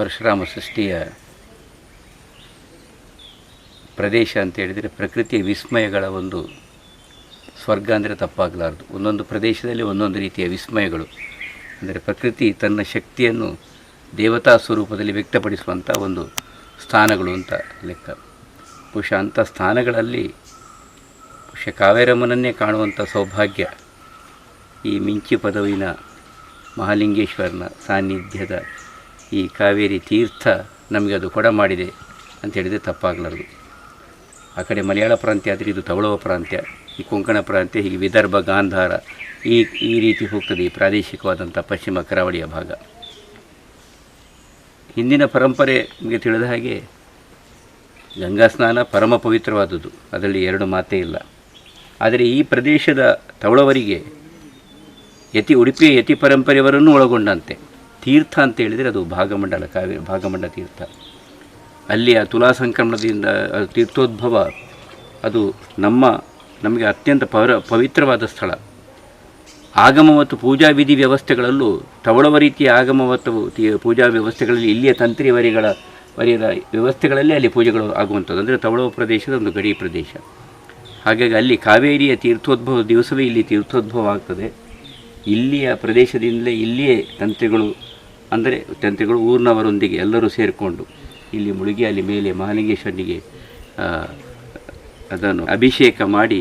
ಪರಶುರಾಮ ಸೃಷ್ಟಿಯ ಪ್ರದೇಶ ಅಂತ ಹೇಳಿದರೆ ಪ್ರಕೃತಿಯ ವಿಸ್ಮಯಗಳ ಒಂದು ಸ್ವರ್ಗ ಅಂದರೆ ತಪ್ಪಾಗಲಾರದು. ಒಂದೊಂದು ಪ್ರದೇಶದಲ್ಲಿ ಒಂದೊಂದು ರೀತಿಯ ವಿಸ್ಮಯಗಳು. ಅಂದರೆ ಪ್ರಕೃತಿ ತನ್ನ ಶಕ್ತಿಯನ್ನು ದೇವತಾ ಸ್ವರೂಪದಲ್ಲಿ ವ್ಯಕ್ತಪಡಿಸುವಂಥ ಒಂದು ಸ್ಥಾನಗಳು ಅಂತ ಲೆಕ್ಕ. ಬಹುಶಃ ಅಂಥ ಸ್ಥಾನಗಳಲ್ಲಿ ಬಹುಶಃ ಕಾವೇರಮ್ಮನನ್ನೇ ಕಾಣುವಂಥ ಸೌಭಾಗ್ಯ ಈ ಮಿಂಚಿ ಪದವಿನ ಮಹಾಲಿಂಗೇಶ್ವರನ ಸಾನ್ನಿಧ್ಯದ ಈ ಕಾವೇರಿ ತೀರ್ಥ ನಮಗೆ ಅದು ಕೊಡ ಮಾಡಿದೆ ಅಂತ ಹೇಳಿದರೆ ತಪ್ಪಾಗಲಾರದು. ಆ ಕಡೆ ಮಲಯಾಳ ಪ್ರಾಂತ್ಯ ಆದರೆ ಇದು ತವಳವ ಪ್ರಾಂತ್ಯ, ಈ ಕೊಂಕಣ ಪ್ರಾಂತ್ಯ, ಹೀಗೆ ವಿದರ್ಭ, ಗಾಂಧಾರ, ಈ ಈ ರೀತಿ ಹೋಗ್ತದೆ ಈ ಪ್ರಾದೇಶಿಕವಾದಂಥ ಪಶ್ಚಿಮ ಕರಾವಳಿಯ ಭಾಗ. ಹಿಂದಿನ ಪರಂಪರೆ ನಿಮಗೆ ತಿಳಿದ ಹಾಗೆ ಗಂಗಾ ಸ್ನಾನ ಪರಮ ಪವಿತ್ರವಾದದ್ದು, ಅದರಲ್ಲಿ ಎರಡು ಮಾತೇ ಇಲ್ಲ. ಆದರೆ ಈ ಪ್ರದೇಶದ ತವಳವರಿಗೆ ಯತಿ ಉಡುಪಿಯ ಯತಿ ಪರಂಪರೆಯವರನ್ನು ಒಳಗೊಂಡಂತೆ. ತೀರ್ಥ ಅಂತ ಹೇಳಿದರೆ ಅದು ಭಾಗಮಂಡಲ ಕಾವ್ಯ, ಭಾಗಮಂಡ ತೀರ್ಥ. ಅಲ್ಲಿಯ ತುಲಾ ಸಂಕ್ರಮಣದಿಂದ ತೀರ್ಥೋದ್ಭವ, ಅದು ನಮ್ಮ, ನಮಗೆ ಅತ್ಯಂತ ಪವರ ಪವಿತ್ರವಾದ ಸ್ಥಳ. ಆಗಮ ಮತ್ತು ಪೂಜಾ ವಿಧಿ ವ್ಯವಸ್ಥೆಗಳಲ್ಲೂ ತವಳವ ರೀತಿಯ ಆಗಮ ಮತ್ತು ಪೂಜಾ ವ್ಯವಸ್ಥೆಗಳಲ್ಲಿ ಇಲ್ಲಿಯ ತಂತ್ರಿ ವರಿಗಳ ವರಿಯದ ವ್ಯವಸ್ಥೆಗಳಲ್ಲೇ ಅಲ್ಲಿ ಪೂಜೆಗಳು ಆಗುವಂಥದ್ದು. ಅಂದರೆ ತವಳವ ಪ್ರದೇಶದ ಒಂದು ಗಡಿ ಪ್ರದೇಶ. ಹಾಗಾಗಿ ಅಲ್ಲಿ ಕಾವೇರಿಯ ತೀರ್ಥೋದ್ಭವ, ದಿವಸವೇ ಇಲ್ಲಿ ತೀರ್ಥೋದ್ಭವ ಆಗ್ತದೆ. ಇಲ್ಲಿಯ ಪ್ರದೇಶದಿಂದಲೇ ಇಲ್ಲಿಯೇ ತಂತ್ರಿಗಳು ಅಂದರೆ ತಂತ್ರಿಗಳು ಊರಿನವರೊಂದಿಗೆ ಎಲ್ಲರೂ ಸೇರಿಕೊಂಡು ಇಲ್ಲಿ ಮುಳುಗಿ ಅಲ್ಲಿ ಮೇಲೆ ಮಹಾಲಿಂಗೇಶ್ವರನಿಗೆ ಅದನ್ನು ಅಭಿಷೇಕ ಮಾಡಿ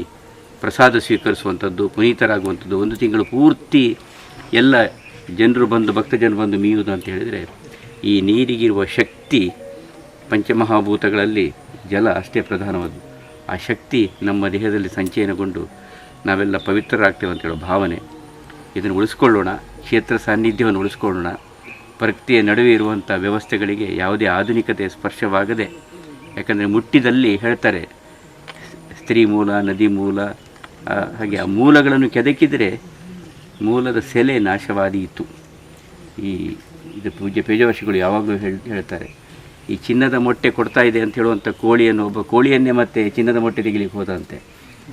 ಪ್ರಸಾದ ಸ್ವೀಕರಿಸುವಂಥದ್ದು, ಪುನೀತರಾಗುವಂಥದ್ದು, ಒಂದು ತಿಂಗಳು ಪೂರ್ತಿ ಎಲ್ಲ ಜನರು ಬಂದು, ಭಕ್ತಜನರು ಬಂದು ಮೀಯುವುದು ಅಂತ ಹೇಳಿದರೆ, ಈ ನೀರಿಗಿರುವ ಶಕ್ತಿ ಪಂಚಮಹಾಭೂತಗಳಲ್ಲಿ ಜಲ ಅಷ್ಟೇ ಪ್ರಧಾನವಾದ್ದು. ಆ ಶಕ್ತಿ ನಮ್ಮ ದೇಹದಲ್ಲಿ ಸಂಚಯನಗೊಂಡು ನಾವೆಲ್ಲ ಪವಿತ್ರರಾಗ್ತೇವೆ ಅಂತೇಳೋ ಭಾವನೆ. ಇದನ್ನು ಉಳಿಸ್ಕೊಳ್ಳೋಣ, ಕ್ಷೇತ್ರ ಸಾನ್ನಿಧ್ಯವನ್ನು ಉಳಿಸ್ಕೊಳ್ಳೋಣ. ಪ್ರಕೃತಿಯ ನಡುವೆ ಇರುವಂಥ ವ್ಯವಸ್ಥೆಗಳಿಗೆ ಯಾವುದೇ ಆಧುನಿಕತೆ ಸ್ಪರ್ಶವಾಗದೆ, ಯಾಕಂದರೆ ಮುಟ್ಟಿದಲ್ಲಿ ಹೇಳ್ತಾರೆ, ಸ್ತ್ರೀ ಮೂಲ, ನದಿ ಮೂಲ ಹಾಗೆ ಆ ಮೂಲಗಳನ್ನು ಕೆದಕಿದರೆ ಮೂಲದ ಸೆಲೆ ನಾಶವಾದೀತು. ಈ ಇದು ಪೂಜೆ ಪೇಜವರ್ಷಿಗಳು ಯಾವಾಗಲೂ ಹೇಳಿ, ಹೇಳ್ತಾರೆ, ಈ ಚಿನ್ನದ ಮೊಟ್ಟೆ ಕೊಡ್ತಾ ಇದೆ ಅಂತ ಹೇಳುವಂಥ ಕೋಳಿಯನ್ನು ಒಬ್ಬ ಕೋಳಿಯನ್ನೇ ಮತ್ತೆ ಚಿನ್ನದ ಮೊಟ್ಟೆ ತೆಗಿಲಿಕ್ಕೆ ಹೋದಂತೆ.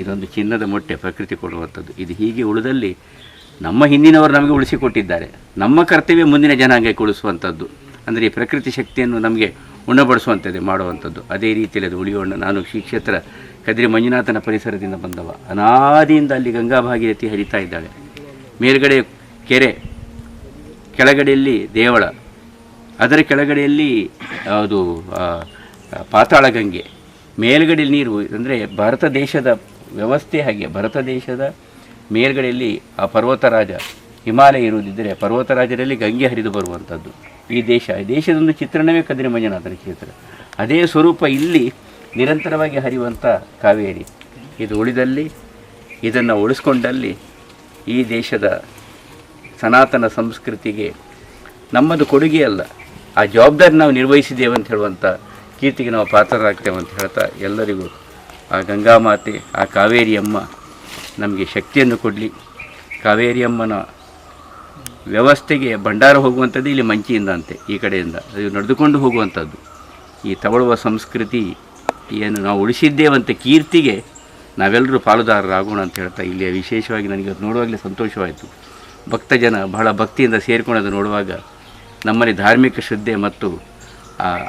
ಇದೊಂದು ಚಿನ್ನದ ಮೊಟ್ಟೆ ಪ್ರಕೃತಿ ಕೊಡುವಂಥದ್ದು. ಇದು ಹೀಗೆ ಉಳಿದಲ್ಲಿ ನಮ್ಮ ಹಿಂದಿನವರು ನಮಗೆ ಉಳಿಸಿಕೊಟ್ಟಿದ್ದಾರೆ. ನಮ್ಮ ಕರ್ತವ್ಯ ಮುಂದಿನ ಜನಾಂಗಕ್ಕೆ ಉಳಿಸುವಂಥದ್ದು. ಅಂದರೆ ಈ ಪ್ರಕೃತಿ ಶಕ್ತಿಯನ್ನು ನಮಗೆ ಉಣಬಡಿಸುವಂಥದ್ದು ಮಾಡುವಂಥದ್ದು. ಅದೇ ರೀತಿಯಲ್ಲಿ ಅದು ಉಳಿಯೋಣ ನಾನು ಶ್ರೀ ಕ್ಷೇತ್ರ ಕದ್ರಿ ಮಂಜುನಾಥನ ಪರಿಸರದಿಂದ ಬಂದವ. ಅನಾದಿಯಿಂದ ಅಲ್ಲಿ ಗಂಗಾ ಭಾಗೀರಥಿ ಹರಿತಾ ಇದ್ದಾಳೆ. ಮೇಲ್ಗಡೆ ಕೆರೆ, ಕೆಳಗಡೆಯಲ್ಲಿ ದೇವಳ. ಅದರ ಕೆಳಗಡೆಯಲ್ಲಿ ಅದು ಪಾತಾಳ ಗಂಗೆ. ಮೇಲ್ಗಡೆ ನೀರು, ಅಂದರೆ ಭಾರತ ದೇಶದ ವ್ಯವಸ್ಥೆ ಹಾಗೆ. ಭಾರತ ದೇಶದ ಮೇಲ್ಗಡೆಯಲ್ಲಿ ಆ ಪರ್ವತರಾಜ ಹಿಮಾಲಯ ಇರುವುದಿದ್ದರೆ ಪರ್ವತರಾಜರಲ್ಲಿ ಗಂಗೆ ಹರಿದು ಬರುವಂಥದ್ದು. ಈ ದೇಶ, ಈ ದೇಶದೊಂದು ಚಿತ್ರಣವೇ ಕದ್ರಿ ಮಂಜುನಾಥನ ಕ್ಷೇತ್ರ. ಅದೇ ಸ್ವರೂಪ ಇಲ್ಲಿ ನಿರಂತರವಾಗಿ ಹರಿಯುವಂಥ ಕಾವೇರಿ. ಇದು ಉಳಿದಲ್ಲಿ, ಇದನ್ನು ಉಳಿಸ್ಕೊಂಡಲ್ಲಿ ಈ ದೇಶದ ಸನಾತನ ಸಂಸ್ಕೃತಿಗೆ ನಮ್ಮದು ಕೊಡುಗೆ ಅಲ್ಲ. ಆ ಜವಾಬ್ದಾರಿ ನಾವು ನಿರ್ವಹಿಸಿದ್ದೇವೆ ಅಂತ ಹೇಳುವಂಥ ಕೀರ್ತಿಗೆ ನಾವು ಪಾತ್ರರಾಗ್ತೇವೆ ಅಂತ ಹೇಳ್ತಾ ಎಲ್ಲರಿಗೂ ಆ ಗಂಗಾಮಾತೆ ಆ ಕಾವೇರಿ ಅಮ್ಮ ನಮಗೆ ಶಕ್ತಿಯನ್ನು ಕೊಡಲಿ. ಕಾವೇರಿ ಅಮ್ಮನ ವ್ಯವಸ್ಥೆಗೆ ಭಂಡಾರ ಹೋಗುವಂಥದ್ದು ಇಲ್ಲಿ ಮಂಚಿಯಿಂದ ಅಂತೆ, ಈ ಕಡೆಯಿಂದ. ಅದು ನಡೆದುಕೊಂಡು ಹೋಗುವಂಥದ್ದು. ಈ ತಗೊಳ್ಳುವ ಸಂಸ್ಕೃತಿ ಏನು ನಾವು ಉಳಿಸಿದ್ದೇವಂತ ಕೀರ್ತಿಗೆ ನಾವೆಲ್ಲರೂ ಪಾಲುದಾರರಾಗೋಣ ಅಂತ ಹೇಳ್ತಾ ಇಲ್ಲಿ ವಿಶೇಷವಾಗಿ ನನಗೆ ಅದು ನೋಡುವಾಗಲೇ ಸಂತೋಷವಾಯಿತು. ಭಕ್ತ ಜನ ಬಹಳ ಭಕ್ತಿಯಿಂದ ಸೇರಿಕೊಂಡು ನೋಡುವಾಗ ನಮ್ಮಲ್ಲಿ ಧಾರ್ಮಿಕ ಶ್ರದ್ಧೆ ಮತ್ತು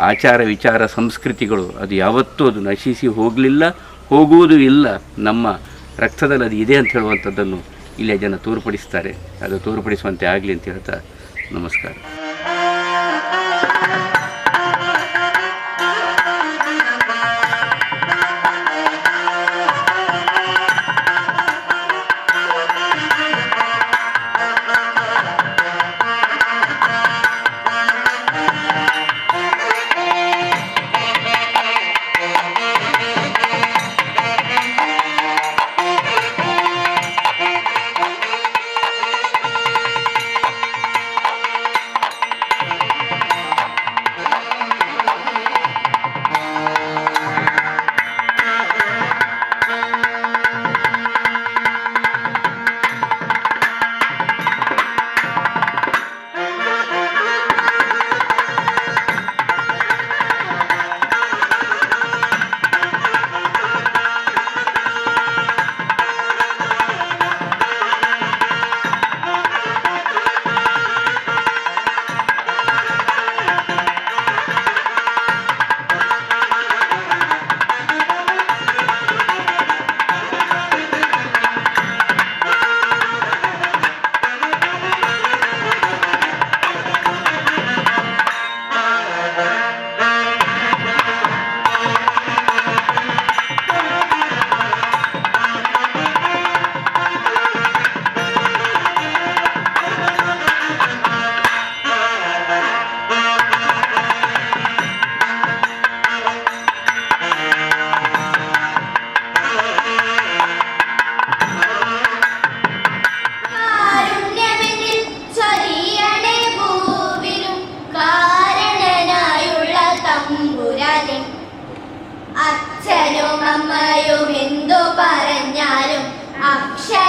ಆಚಾರ ವಿಚಾರ ಸಂಸ್ಕೃತಿಗಳು ಅದು ಯಾವತ್ತೂ ಅದು ನಶಿಸಿ ಹೋಗಲಿಲ್ಲ, ಹೋಗುವುದೂ ಇಲ್ಲ ನಮ್ಮ ರಕ್ತದಲ್ಲಿ ಅದು ಇದೆ ಅಂತ ಹೇಳುವಂಥದ್ದನ್ನು ಇಲ್ಲಿಯ ಜನ ತೋರ್ಪಡಿಸ್ತಾರೆ. ಅದು ತೋರ್ಪಡಿಸುವಂತೆ ಆಗಲಿ ಅಂತ ಹೇಳ್ತಾ ನಮಸ್ಕಾರ.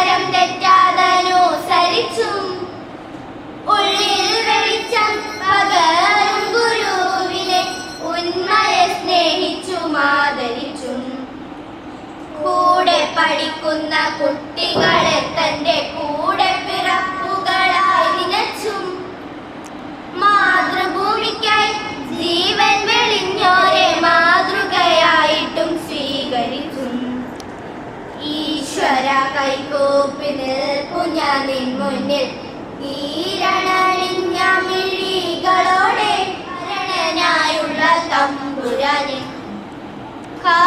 അക്ഷരം തെറ്റാതനുസരിച്ചും ഉള്ളിൽ വെളിച്ചം പകരും ഗുരുവിനെ ഉന്മയെ സ്നേഹിച്ചും ആദരിച്ചും കൂടെ പഠിക്കുന്ന കുട്ടികളെ തന്റെ പിന്നിൽ ഭരണനായുള്ള തമ്പുരാനെ. കാ